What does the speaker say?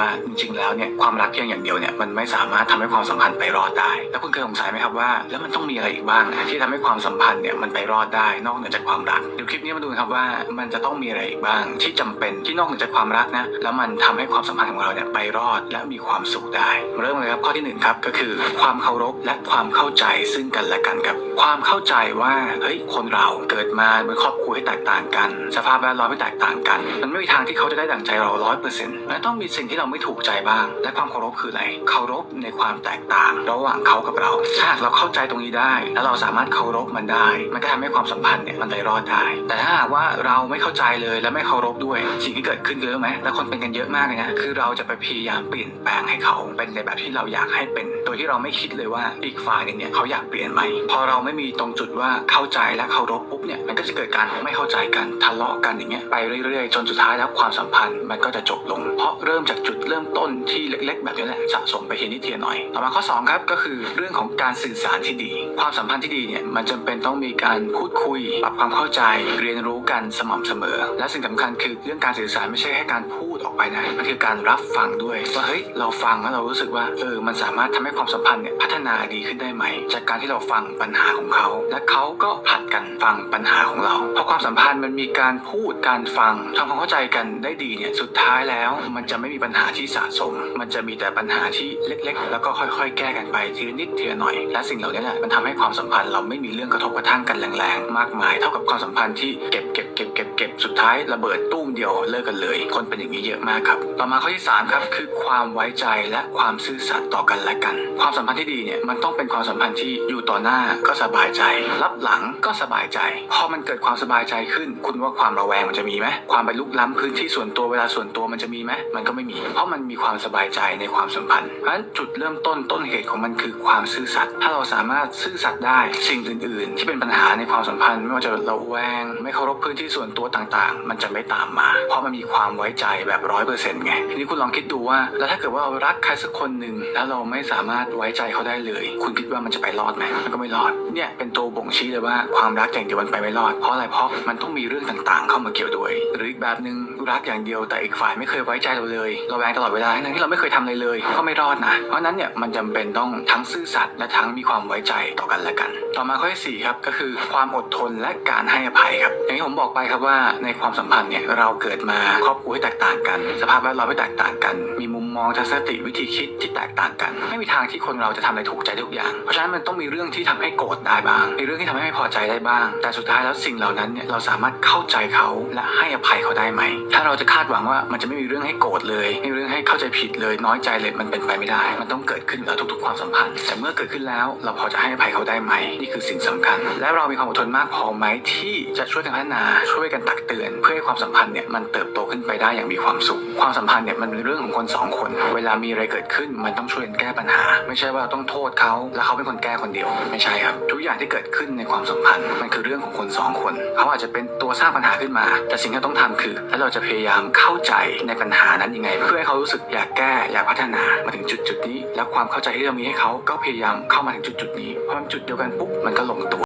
ว่าจริงๆแล้วเนี่ยความรักเพียงอย่างเดียวเนี่ยมันไม่สามารถทำให้ความสัมพันธ์ไปรอดได้ แล้วคุณเคยสงสัยไหมครับว่า แล้วมันต้องมีอะไรอีกบ้างนะที่ทำให้ความสัมพันธ์เนี่ยมันไปรอดได้นอกเหนือจากความรักเดี๋ยวคลิปนี้มาดูครับว่ามันจะต้องมีอะไรอีกบ้าง ที่จำเป็นที่นอกเหนือจากความรักนะแล้วมันทำให้ความสัมพันธ์ของเราเนี่ยไปรอดและมีความสุขได้มาเริ่มเลยครับข้อที่หนึ่งครับก็คือความเคารพและความเข้าใจซึ่งกันและกันครับความเข้าใจว่าเฮ้ยคนเราเกิดมาบนครอบครัวที่แตกต่างกัน สภาพแวดล้อมที่แตกต่างกัน มันไม่มีทางที่เขาจะได้ดั่งใจเราร้อยเปอร์เซ็นต์มันต้องมีสิ่งที่เราไม่ถูกใจบ้าง และความเคารพคืออะไรเคารพในความแตกต่าง ระหว่างเขากับเราถ้าหากเราเข้าใจตรงนี้ได้ แล้วเราสามารถเคารพมันได้ มันก็ทำให้ความสัมพันธ์เนี่ยมันไปรอดได้ แต่ถ้าหากว่าเราไม่เข้าใจเลยและไม่เคารพด้วย สิ่งที่เกิดขึ้นเยอะไหมและคนเป็นกันเยอะมากเลยนะคือเราจะไปพยายามเปลี่ยนแปลงให้เขาเป็นในแบบที่เราอยากให้เป็น โดยที่เราไม่คิดเลยว่าอีกฝ่ายหนึงเนี่ยเขาอยากเปลี่ยนไหมพอเราไม่มีตรงจุดว่าเข้าใจและเคารพปุ๊บเนี่ยมันก็จะเกิดการไม่เข้าใจกันทะเลาะกันอย่างเงี้ยไปเรื่อยๆ จนสุดท้ายแล้วความสัมพันธ์มันก็จะจบลง เพราะเริ่มจากจุดเริ่มต้นที่เล็ก ๆ แบบนี้แหละสะสมไปทีนิดทีละหน่อย ต่อมาข้อสองครับก็คือเรื่องของการสื่อสารที่ดี ความสัมพันธ์ที่ดีเนี่ยมันจำเป็นต้องมีการพูดคุย ปรับความเข้าใจเรียนรู้กันสม่ำเสมอ และสิ่งสำคัญคือเรื่องการสื่อสารไม่ใช่แค่การพูดออกไปนะมันคือการรับฟังด้วยว่าเฮ้ยเราฟังแล้วเรารู้สึกว่าเออมันสามารถทำให้ความสัมพันธ์เนี่ยพัฒนาดีขึ้นได้ไหม จากการที่เราฟังปัญหาของเขา และเขาก็ผัดกันฟังปัญหาของเราเพราะความสัมพันธ์มันมีการพูดการฟังทำความเข้าใจกันได้ดีเนี่ยสุดท้ายแล้ว มันจะไม่มีปัญหาาที่สะสม มันจะมีแต่ปัญหาที่เล็กๆ แล้วก็ค่อยๆ แก้กันไปทีละนิดทีละหน่อย และสิ่งเหล่านี้แหละมันทำให้ความสัมพันธ์เราไม่มีเรื่องกระทบกระทั่งกันแรงๆ มากมาย เท่ากับความสัมพันธ์ที่เก็บเก็บเก็บเก็บเก็บสุดท้ายระเบิดตุ้มเดียวเลิกกันเลย คนเป็นอย่างนี้เยอะมากครับ ต่อมาข้อที่สามครับคือความไว้ใจและความซื่อสัตย์ต่อกันและกัน ความสัมพันธ์ที่ดีเนี่ยมันต้องเป็นความสัมพันธ์ที่อยู่ต่อหน้าก็สบายใจ รับหลังก็สบายใจ พอมันเกิดความสบายใจขึ้น คุณว่าความระแวงมันจะมีไหมความไปลุกล้ำพื้นที่ส่วนตัวเวลาส่วนตัวมันจะมีไหมมันก็ไม่มีเพราะมันมีความสบายใจในความสัมพันธ์เพราะฉะนั้นจุดเริ่มต้นต้นเหตุของมันคือความซื่อสัตย์ถ้าเราสามารถซื่อสัตย์ได้สิ่งอื่น ๆ ที่เป็นปัญหาในความสัมพันธ์ ไม่ว่าจะเระแวง ไม่เคารพพื้นที่ส่วนตัวต่างๆ มันจะไม่ตามมา เพราะมันมีความไว้ใจแบบร้อยเปอร์เซ็นต์ไงทีนี้คุณลองคิดดูว่า แล้วถ้าเกิดว่าเรารักใครสักคนหนึ่งแล้วเราไม่สามารถไว้ใจเขาได้เลย คุณคิดว่ามันจะไปรอดไหมมันก็ไม่รอดเนี่ยเป็นตัวบ่งชี้เลยว่าความรักอย่างเดียวมันไปไม่รอดเพราะอะไรเพราะมันต้องมีเรื่องต่าง ๆ เข้ามาเกี่ยวด้วย หรืออีกแบบหนึ่ง รักอย่างเดียวแต่อีกฝ่ายไม่เคยไว้ใจเราเลยเราแวงตลอดเวลาทั้งที่เราไม่เคยทำอะไรเลยก็ไม่รอดนะเพราะนั้นเนี่ยมันจำเป็นต้องทั้งซื่อสัตย์และทั้งมีความไว้ใจต่อกันและกัน ต่อมาข้อที่สี่ครับก็คือความอดทนและการให้อภัยครับอย่างที่ผมบอกไปครับว่าในความสัมพันธ์เนี่ยเราเกิดมาครอบครัวที่แตกต่าง ภาพแวดล้อมที่แตกต่างกัน มีมุมมองทัศนคติวิธีคิดที่แตกต่างกัน ไม่มีทางที่คนเราจะทำอะไรถูกใจทุกอย่าง เพราะฉะนั้นมันต้องมีเรื่องที่ทำให้โกรธได้บ้าง มีเรื่องที่ทำให้ไม่พอใจได้บ้าง แต่สุดท้ายแล้วสิ่งเหล่านั้นเนี่ยเราสามารถเข้าใจเขาและให้อภัยเขาได้ไหม ถ้าเราจะคาดหวังว่ามันจะไม่มีเรื่องให้โกรธเลยไม่มีเรื่องให้เข้าใจผิดเลย น้อยใจเลยมันเป็นไปไม่ได้ มันต้องเกิดขึ้นอยู่แล้วทุก ๆ ความสัมพันธ์ แต่เมื่อเกิดขึ้นแล้วเราพอจะให้อภัยเขาได้ไหม นี่คือสิ่งสำคัญ และเรามีความอดทนมากพอไหมที่จะช่วยกันพัฒนาช่วยกันตักเตือน เพื่อให้ความสัมพันธ์เนี่ยมันเติบโตขึ้นไปได้อย่างมีความสุขความสัมพันธ์เนี่ยมันเป็นเรื่องของคนสองคน เวลามีอะไรเกิดขึ้นมันต้องช่วยกันแก้ปัญหา ไม่ใช่ว่าเราต้องโทษเขาแล้วเขาเป็นคนแก้คนเดียว ไม่ใช่ครับ ทุกอย่างที่เกิดขึ้นในความสัมพันธ์มันคือเรื่องของคนสองคน เขาอาจจะเป็นตัวสร้างปัญหาขึ้นมา แต่สิ่งที่เราต้องทำคือ แล้วเราจะพยายามเข้าใจในปัญหานั้นยังไง เพื่อให้เขารู้สึกอยากแก้อยากพัฒนามาถึงจุดจุดนี้ แล้วความเข้าใจที่เรามีให้เขาก็พยายามเข้ามาถึงจุดจุดนี้พอมันจุดเดียวกันปุ๊บมันก็ลงตัว